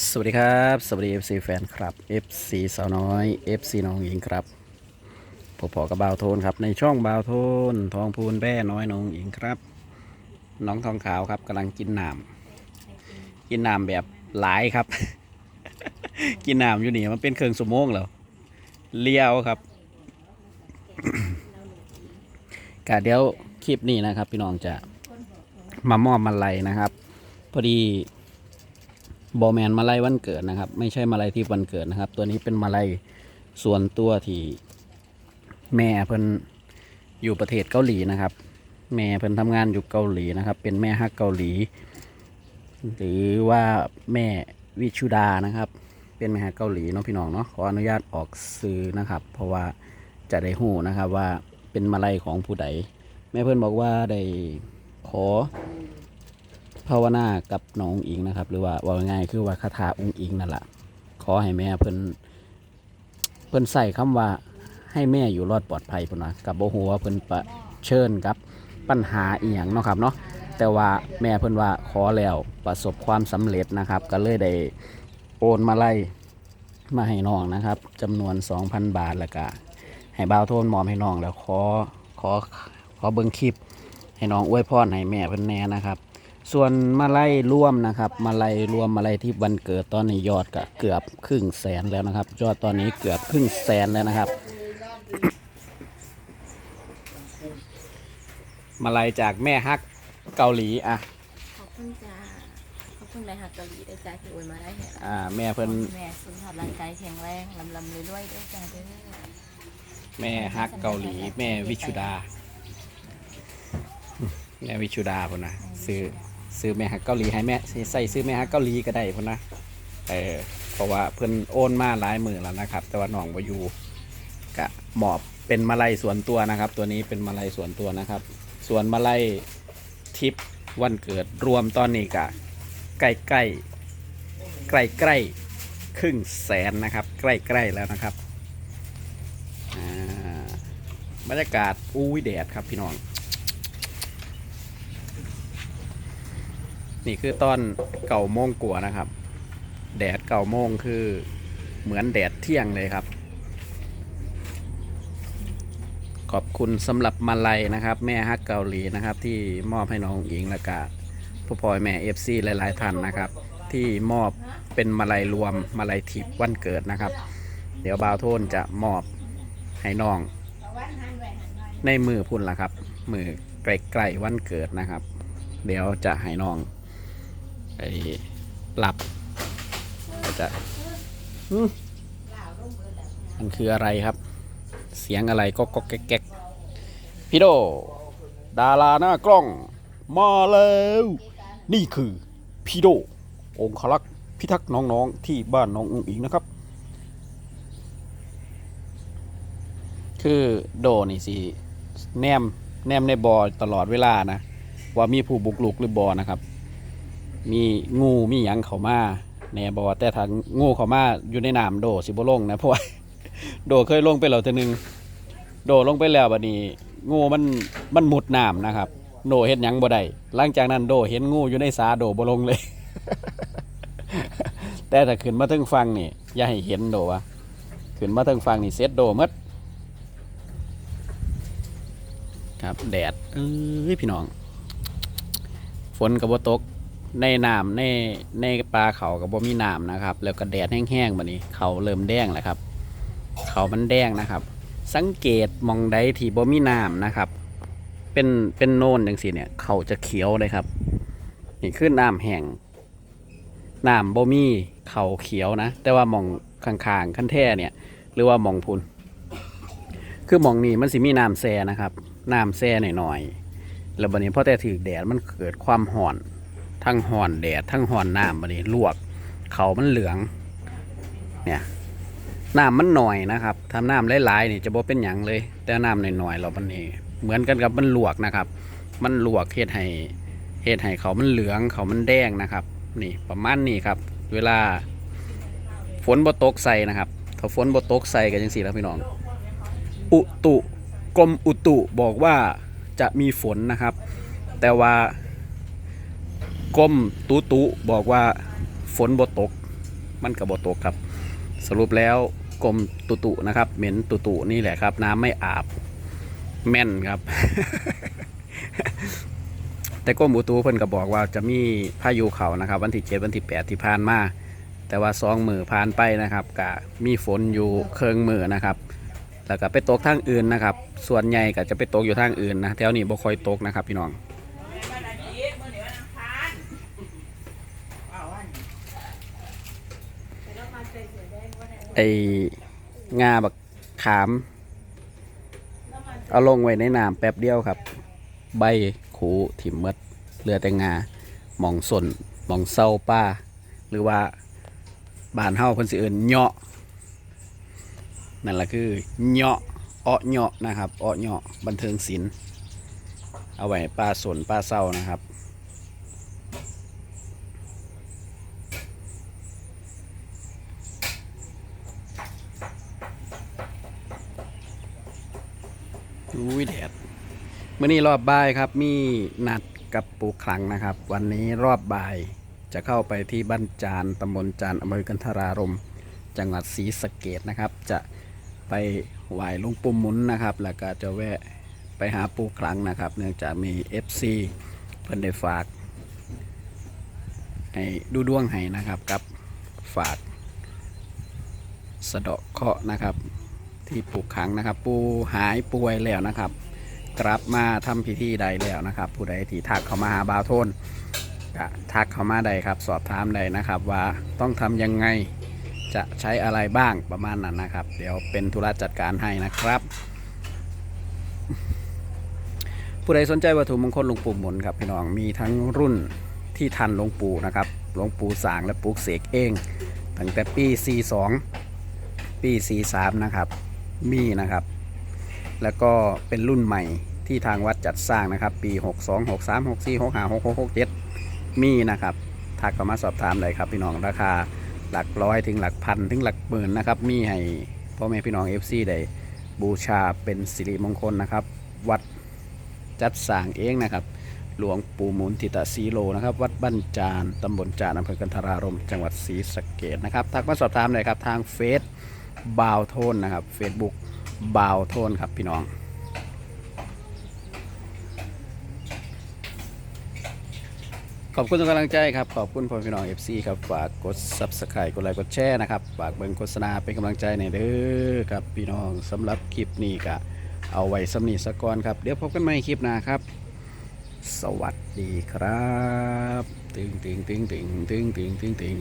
สวัสดีครับ สวัสดี FC แฟนครับ FC สาวน้อย FC น้องหญิงครับผมพอกับบาวโทนครับ ในช่องบาวโทน ทองพูนแบ่น้อยน้องหญิงครับ น้องทองขาวครับกำลังกินน้ำกินน้ำแบบหลายครับ กินน้ำอยู่นี่มันเป็นเครื่องสมองแล้วเลี้ยวครับกะเดี๋ยวคลิปนี้นะครับ พี่น้องจะมามอบมาลัยนะครับ พอดี บอแมนมาลัยวันเกิดนะครับ ไม่ใช่มาลัยที่วันเกิดนะครับ ตัวนี้เป็นมาลัยส่วนตัวที่แม่เพิ่นอยู่ประเทศเกาหลีนะครับ แม่เพิ่นทำงานอยู่เกาหลีนะครับ เป็นแม่ฮักเกาหลี หรือว่าแม่วิชุดานะครับ เป็นแม่ฮักเกาหลีเนาะพี่น้องเนาะขออนุญาตออกสื่อนะครับ เพราะว่าจะได้หูนะครับว่าเป็นมาลัยของผู้ใดแม่เพิ่นบอกว่าได้ขอ ภาวนากับน้องอิงนะครับ หรือว่าว่าง่ายคือว่าคาถาองค์อิงนั่นแหละขอให้แม่เพิ่นเพิ่นใส่คำว่าให้แม่อยู่รอดปลอดภัยพุ่นนะกับโบหัวเพิ่นประเชิญกับปัญหาอีหยังเนาะครับเนาะแต่ว่าแม่เพิ่นว่าขอแล้วประสบความสำเร็จนะครับ ก็เลยได้โอนมาไล่มาให้น้องนะครับจำนวน 2,000 บาทล้วก็ให้บ่าวโทนมอมให้น้องแล้วขอขอขอเบิ่งคลิป ให้น้องอวยพรให้แม่เพิ่นแน่นะครับ ส่วนมาลัยรวมนะครับ มาลัยรวมมาลัยที่วันเกิดตอนนี้ยอดก็เกือบครึ่งแสนแล้วนะครับ ยอดตอนนี้เกือบครึ่งแสนแล้วนะครับ มาลัยจากแม่ฮักเกาหลีอะขอบคุณจ้าขอบคุณแม่หักเกาหลีด้วยจ้าที่อวยมาได้เห็นอ่า แม่เพิ่นแม่สุขภาพร่างกายแข็งแรงลำลำรวยๆด้วยจ้าเด้อแม่ฮักเกาหลี แม่วิชุดา แม่วิชุดาพุ่นนะซื้อ ซื้อแม่ฮักเกาหลีให้แม่ใส่ซื้อแม่ฮักเกาหลีก็ได้พ่นนะเออเพราะว่าเพิ่อนโอนมาหลายหมื่นแล้วนะครับ แต่ว่าน้องบ่อยู่กะหมอบเป็นมาลัยส่วนตัวนะครับ ตัวนี้เป็นมาลัยส่วนตัวนะครับ ส่วนมาลัยทิปวันเกิดรวมตอนนี้กะใกล้ใกล้ใกล้ใกล้ครึ่งแสนนะครับ ใกล้ใกล้แล้วนะครับบรรยากาศอุ้ยแดดครับพี่น้อง นี่คือตอนเก่าโมงกว่านะครับ แดดเก่าโมงคือเหมือนแดดเที่ยงเลยครับ ขอบคุณสำหรับมาลัยนะครับ แม่ฮักเกาหลีนะครับ ที่มอบให้น้องอิงละกาพ่อพลอยแม่เอฟซีหลายๆท่านนะครับ ที่มอบเป็นมาลัยรวมมาลัยทิพย์วันเกิดนะครับ เดี๋ยวบาวโทนจะมอบให้น้อง ในมือพุ่นละครับ มือใกล้ๆวันเกิดนะครับ เดี๋ยวจะให้น้อง ไอ้หลับก็จะมันคืออะไรครับ เสียงอะไรก็ก็แก๊กพี่โด ดาราหน้ากล้อง มาแล้ว นี่คือพี่โด องคลักษ์พิทักษ์น้องๆที่บ้านน้องอุ้งอิงนะครับ คือโดนี่สิแนมแนมในบอตลอดเวลานะ ว่ามีผู้บุกลุกหรือบอนะครับ มีงูมีหยังเขามาแน่บอแต่ถ้างูเขามาอยู่ในน้ำโดสิบลงนะเพราะว่าโดเคยลงไปแล้วทีนึงโดลงไปแล้วบัดนี้ งูมันมันมุดน้ำนะครับโดเห็นหยังบ่ได้หลังจากนั้นโดเห็นงูอยู่ในสาโดบ่ลงเลย แต่ถ้าขึ้นมาถึงฟังนี่อย่าให้เห็นโดวะขึ้นมาถึงฟังนี่เซ็ตโดหมดครับแดดเอ้ยพี่น้อง ฝนกับบ่ตก ในน้ำในในปลาเขากับบ่มีน้ำนะครับ แล้วก็แดดแห้งๆแบบนี้ เขาเริ่มแดงแล้วครับ เขามันแดงนะครับ สังเกตมองใดที่บ่มีน้ำนะครับ เป็นเป็นโนนจังซี่เนี่ย เขาจะเขียวเลยครับ นี่คือน้ำแห้งน้ำบ่มีเขาเขียวนะ แต่ว่ามองข้างๆขั้นแท่เนี่ย หรือว่ามองพุนคือมองนี้มันสิมีน้ำแซ่นะครับน้ำแซ่หน่อยๆแล้วบัดนี้พอแต่ถือแดดมันเกิดความห่อน ทั้งห่อนแดดทั้งห่อนน้ำบัดนี้ลวก เขามันเหลือง เนี่ยน้ำมันหน่อยนะครับทำน้ำหลายๆนี่จะบ่เป็นหยังเลย แต่น้ำหน่อยๆเราบันนี้เหมือนกันกับมันลวกนะครับ มันลวกเฮ็ดให้เฮ็ดให้เขามันเหลืองเขามันแดงนะครับ นี่ประมาณนี้ครับ เวลาฝนบ่ตกใส่นะครับ ถ้าฝนบ่ตกใส่กันจังสี่แล้วพี่น้อง อุตุกรมอุตุบอกว่าจะมีฝนนะครับ แต่ว่า กรมตุตุบอกว่าฝนบ่ตก มันกระบตกครับ สรุปแล้วกรมตุตุนะครับ เหม็นตุตุนี่แหละครับ น้ำไม่อาบ แม่นครับ แต่กรมอุตุเพิ่นก็บอกว่าจะมีพายุเขานะครับ วันที่เจ็ดวันที่แปดที่ผ่านมาแต่ว่าสองมือผ่านไปนะครับกะมีฝนอยู่เคืองมือนะครับแล้วก็ไปตกทางอื่นนะครับ ส่วนใหญ่ก็จะไปตกอยู่ทางอื่นนะแถวนี้บ่ค่อยตกนะครับพี่น้อง วันอาทิตย์มื้อนี้วันอังคารว้าววัน ไอ้งาบักขาม เอาลงไว้ในน้ำแป๊บเดียวครับ ใบขูถิ่มเมดเหลือแต่งาหมองสนหมองเศร้าป้า หรือว่าบานเฮาเพิ่นสิเอิ้นเหาะนั่นแหละคือเหาะเอ้อเหาะนะครับเอ้อเหาะบันเทิงศิลป์เอาไว้ป้าสนป้าเศร้านะครับ อุ้ยแดดเมื่อนี้รอบบ่ายครับ มีนัดกับปูคลังนะครับ วันนี้รอบบ่ายจะเข้าไปที่บ้านจานตำบลจานอำเภอกันทรารม จังหวัดศรีสะเกดนะครับ จะไปไหว้หลุงปุ่ม,มุนนะครับ แล้วก็จะแวะไปหาปูคลังนะครับ เนื่องจากมี FC เพิ่นได้ฝาก ให้ดูดวงให้นะครับกับฝากสะเดาะเคราะห์นะครับ ที่ปลูกขังนะครับ ปูหายป่วยแล้วนะครับ กลับมาทำพิธีใดแล้วนะครับ ผู้ใดที่ทักเข้ามาหาบาวโทนก็ทักเข้ามาใดครับ สอบถามใดนะครับ ว่าต้องทำยังไงจะใช้อะไรบ้างประมาณนั้นนะครับ เดี๋ยวเป็นธุระจัดการให้นะครับ ผู้ใดสนใจวัตถุมงคลหลวงปู่หมุนครับพี่น้องมีทั้งรุ่นที่ทันหลวงปู่นะครับหลวงปู่สางและปลูกเสกเอง ตั้งแต่ปี 42 ปี 43 นะครับ มีนะครับ แล้วก็เป็นรุ่นใหม่ที่ทางวัดจัดสร้างนะครับ ปี 62 63 64 65 66 67 มีนะครับทักเข้ามาสอบถามเลยครับพี่น้องราคาหลักร้อยถึงหลักพันถึงหลักหมื่นนะครับ มีให้พ่อแม่พี่น้อง FC ได้บูชาเป็นสิริมงคลนะครับ วัดจัดสร้างเองนะครับ หลวงปู่หมุนทิตาซีโลนะครับ วัดบ้านจานตำบลจานอำเภอกันทรารม จังหวัดศรีสะเกดนะครับ ทักมาสอบถามเลยครับทางเฟซ บาวโทนนะครับ Facebook บาวโทนครับพี่น้องขอบคุณทุกกำลังใจครับ ขอบคุณพ่อพี่น้อง FC ครับ ฝากกด Subscribe กดไลค์กดแชร์นะครับ ฝากเบิ่งโฆษณาเป็นกำลังใจในเด้อครับพี่น้องสำหรับคลิปนี้ก็เอาไว้สำนีสกอนครับ เดี๋ยวพบกันใหม่คลิปหน้าครับ สวัสดีครับ ตึงตึงตึงตึงตึงตึงตึงตึง